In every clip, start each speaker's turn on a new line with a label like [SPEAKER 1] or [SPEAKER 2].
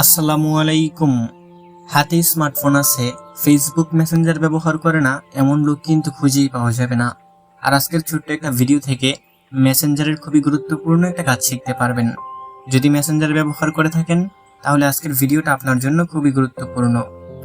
[SPEAKER 1] আসসালামু আলাইকুম। হাতে স্মার্টফোন আছে ফেসবুক মেসেঞ্জার ব্যবহার করে না, এমন লোক কিন্তু খুঁজেই পাওয়া যাবে না। আর আজকের ছোট্ট একটা ভিডিও থেকে মেসেঞ্জারের খুবই গুরুত্বপূর্ণ একটা কাজ শিখতে পারবেন। যদি মেসেঞ্জার ব্যবহার করে থাকেন, তাহলে আজকের ভিডিওটা আপনার জন্য খুবই গুরুত্বপূর্ণ।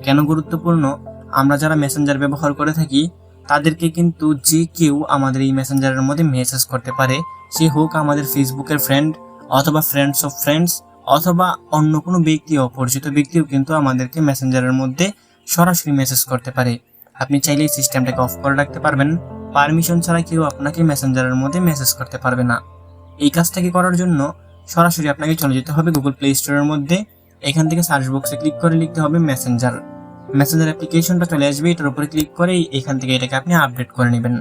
[SPEAKER 1] কেন গুরুত্বপূর্ণ? আমরা যারা মেসেঞ্জার ব্যবহার করে থাকি, তাদেরকে কিন্তু যে কেউ আমাদের এই মেসেঞ্জারের মধ্যে মেসেজ করতে পারে, সে হোক আমাদের ফেসবুকের ফ্রেন্ড অথবা ফ্রেন্ডস অফ ফ্রেন্ডস অথবা অন্য কোনো ব্যক্তি অপরিচিত ব্যক্তিও কিন্তু আমাদেরকে মেসেঞ্জারের মধ্যে সরাসরি মেসেজ করতে পারে। আপনি চাইলে সিস্টেমটাকে অফ করে রাখতে পারবেন। পারমিশন ছাড়া কেউ আপনাকে মেসেঞ্জারের মধ্যে মেসেজ করতে পারবে না। এই কাজটাকে করার জন্য? সরাসরি আপনাকে চলে যেতে হবে গুগল প্লে স্টোরের মধ্যে। এখান থেকে সার্চ বক্সে ক্লিক করে লিখতে হবে মেসেঞ্জার মেসেঞ্জার অ্যাপ্লিকেশনটা চলে আসবে, এটার উপরে ক্লিক করে এখান থেকে এটাকে আপনি আপডেট করে নেবেন।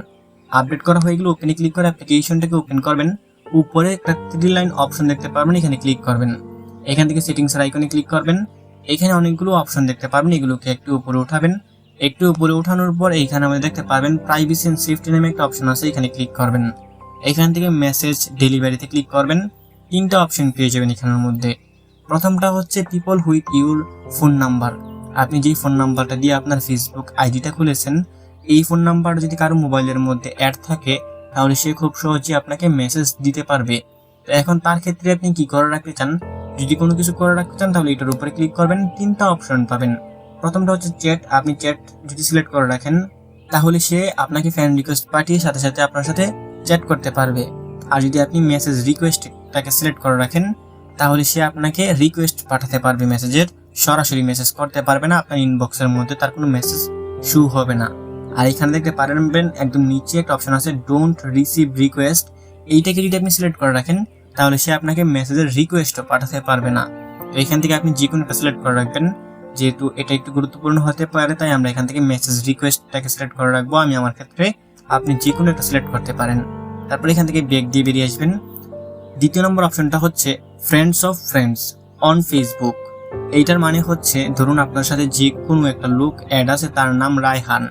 [SPEAKER 1] আপডেট করা হয়ে গেলে ওপেনে ক্লিক করে অ্যাপ্লিকেশনটাকে ওপেন করবেন। উপরে একটা থ্রি লাইন অপশন দেখতে পারবেন, এখানে ক্লিক করবেন। এখান থেকে সেটিংসের আইকনে ক্লিক করবেন। এখানে অনেকগুলো অপশন দেখতে পারবেন, এগুলোকে একটু উপরে উঠাবেন। একটু উপরে উঠানোর পর এইখানে আমাদের দেখতে পারবেন প্রাইভেসি এন্ড সেফটি নামে একটা অপশন আছে, এখানে ক্লিক করবেন। এখান থেকে মেসেজ ডেলিভারিতে ক্লিক করবেন। তিনটা অপশন পেয়ে যাবেন এখানের মধ্যে। প্রথমটা হচ্ছে people with your phone number আপনি যেই ফোন নাম্বারটা দিয়ে আপনার ফেসবুক আইডিটা খুলেছেন, এই ফোন নাম্বার যদি কারও মোবাইলের মধ্যে অ্যাড থাকে, তাহলে সে খুব সহজে আপনাকে মেসেজ দিতে পারবে। তো এখন তার ক্ষেত্রে আপনি কি করে রাখতে চান? যদি কোনো কিছু করে রাখতে চান, তাহলে এটার উপরে ক্লিক করবেন। তিনটা অপশন পাবেন। প্রথমটা হচ্ছে চ্যাট আপনি চ্যাট যদি সিলেক্ট করে রাখেন, তাহলে সে আপনাকে ফ্যান রিকোয়েস্ট পাঠিয়ে সাথে সাথে আপনার সাথে চ্যাট করতে পারবে। আর যদি আপনি মেসেজ রিকোয়েস্টটাকে সিলেক্ট করে রাখেন, তাহলে সে আপনাকে রিকোয়েস্ট পাঠাতে পারবে মেসেজের সরাসরি মেসেজ করতে পারবে না, আপনার ইনবক্সের মধ্যে তার কোনো মেসেজ শু হবে না। আর এখানে দেখতে পারবেন, একদম নিচে একটা অপশন আছে ডোন্ট রিসিভ রিকোয়েস্ট এইটাকে যদি আপনি সিলেক্ট করে রাখেন তাহলে সে আপনাকে মেসেজের রিকোয়েস্টও পাঠাতে পারবে না। এখান থেকে আপনি যে কোনো একটা সিলেক্ট করে রাখবেন। যেহেতু এটা একটু গুরুত্বপূর্ণ হতে পারে, তাই আমরা এখান থেকে মেসেজ রিকোয়েস্টটাকে সিলেক্ট করে রাখব। আমি আমার ক্ষেত্রে আপনি যে কোনো একটা সিলেক্ট করতে পারেন। তারপর এখান থেকে ব্যাগ দিয়ে বেরিয়ে আসবেন। দ্বিতীয় নম্বর অপশনটা হচ্ছে friends of friends on Facebook এইটার মানে হচ্ছে, ধরুন আপনার সাথে যে কোনো একটা লোক অ্যাড আছে, তার নাম রায়হান।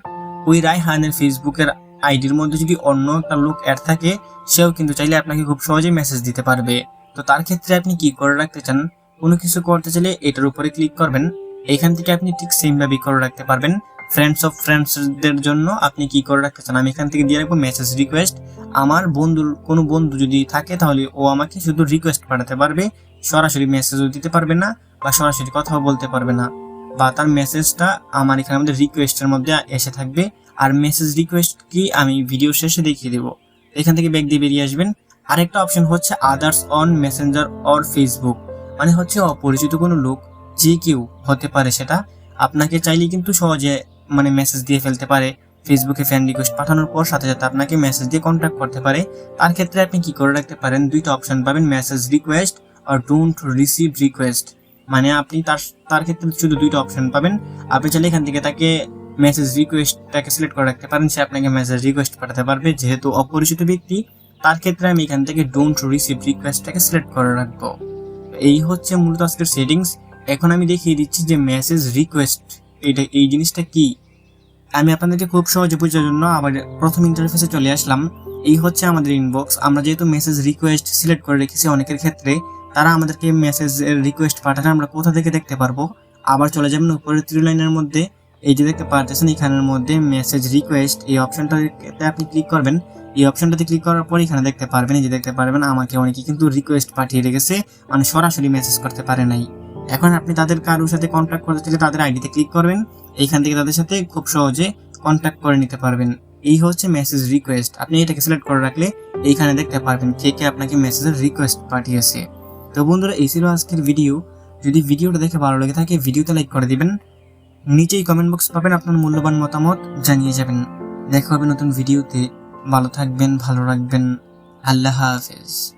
[SPEAKER 1] ওই রায়হানের ফেসবুকের আইডির মধ্যে যদি অন্য একটা লোক অ্যাড থাকে, সেও কিন্তু চাইলে আপনাকে খুব সহজেই মেসেজ দিতে পারবে। তো তার ক্ষেত্রে আপনি কি করে রাখতে চান? কোনো কিছু করতে চাইলে এটার উপরে ক্লিক করবেন। এখান থেকে আপনি ঠিক সেম ভাবে করে রাখতে পারবেন। ফ্রেন্ডস অফ ফ্রেন্ডসদের জন্য আপনি কি করে রাখতে চান? আমি এখান থেকে দিয়ে রাখব মেসেজ রিকোয়েস্ট আমার বন্ধুর, কোনো বন্ধু যদি থাকে, তাহলে ও আমাকে শুধু রিকোয়েস্ট পাঠাতে পারবে। সরাসরি মেসেজও দিতে পারবে না বা সরাসরি কথাও বলতে পারবে না। বা তার মেসেজটা আমার এখানে আমাদের রিকোয়েস্টের মধ্যে এসে থাকবে। আর মেসেজ রিকোয়েস্ট কি আমি ভিডিও শেষে দেখিয়ে দেবো। এখান থেকে ব্যাগ দিয়ে বেরিয়ে আসবেন। আরেকটা অপশন হচ্ছে others on messenger or Facebook মানে হচ্ছে অপরিচিত কোনো লোক, যে কেউ হতে পারে সেটা। আপনাকে চাইলে কিন্তু সহজে মানে মেসেজ দিয়ে ফেলতে পারে। ফেসবুকে ফ্যান রিকোয়েস্ট পাঠানোর পর সাথে সাথে আপনাকে মেসেজ দিয়ে কন্ট্যাক্ট করতে পারে। তার ক্ষেত্রে আপনি কি করে রাখতে পারেন? দুইটা অপশন পাবেন মেসেজ রিকোয়েস্ট আর ডোন্ট রিসিভ রিকোয়েস্ট মানে আপনি তার তার ক্ষেত্রে শুধু দুইটা অপশন পাবেন। আপনি চাইলে এখান থেকে তাকে মেসেজ রিকোয়েস্টটাকে সিলেক্ট করে রাখতে পারেন, সে আপনাকে মেসেজ রিকোয়েস্ট পাঠাতে পারবে। যেহেতু অপরিচিত ব্যক্তি, তার ক্ষেত্রে আমি এখান থেকে ডোন্ট রিসিভ রিকোয়েস্টটাকে সিলেক্ট করে রাখব। এই হচ্ছে মূলত আজকের সেটিংস এখন আমি দেখিয়ে দিচ্ছি যে মেসেজ রিকোয়েস্ট এটা এই জিনিসটা কি? আমি আপনাদেরকে খুব সহজে বোঝার জন্য আবার প্রথম ইন্টারফেসে চলে আসলাম। এই হচ্ছে আমাদের ইনবক্স আমরা যেহেতু মেসেজ রিকোয়েস্ট সিলেক্ট করে রেখেছি অনেকের ক্ষেত্রে, তারা আমাদেরকে মেসেজ রিকোয়েস্ট পাঠালে আমরা কোথা থেকে দেখতে পারব? আবার চলে যাবেন উপরের থ্রি লাইনের মধ্যে। এই যে দেখতে পারতেছেন, এখানের মধ্যে মেসেজ রিকোয়েস্ট এই অপশনটাতে আপনি ক্লিক করবেন। এই অপশনটাতে ক্লিক করার পর এখানে দেখতে পারবেন, এই যে দেখতে পারবেন, আমাকে অনেকে কিন্তু রিকোয়েস্ট পাঠিয়ে রেখেছে। মানে সরাসরি মেসেজ করতে পারে নাই। এখন আপনি তাদের কারোর সাথে কন্ট্যাক্ট করতে চাইলে তাদের আইডিতে ক্লিক করবেন। এইখান থেকে তাদের সাথে খুব সহজে কন্ট্যাক্ট করে নিতে পারবেন। এই হচ্ছে মেসেজ রিকোয়েস্ট আপনি এটাকে সিলেক্ট করে রাখলে এইখানে দেখতে পারবেন কে কে আপনাকে মেসেজের রিকোয়েস্ট পাঠিয়েছে। তো বন্ধুরা, এই ছিল আজকের ভিডিও যদি ভিডিওটা দেখে ভালো লেগে থাকে ভিডিওতে লাইক করে দিবেন। নিচেই কমেন্ট বক্স পাবেন আপনার মূল্যবান মতামত, জানিয়ে যাবেন। দেখা হবে নতুন ভিডিওতে ভালো থাকবেন, ভালো রাখবেন। আল্লাহ হাফেজ।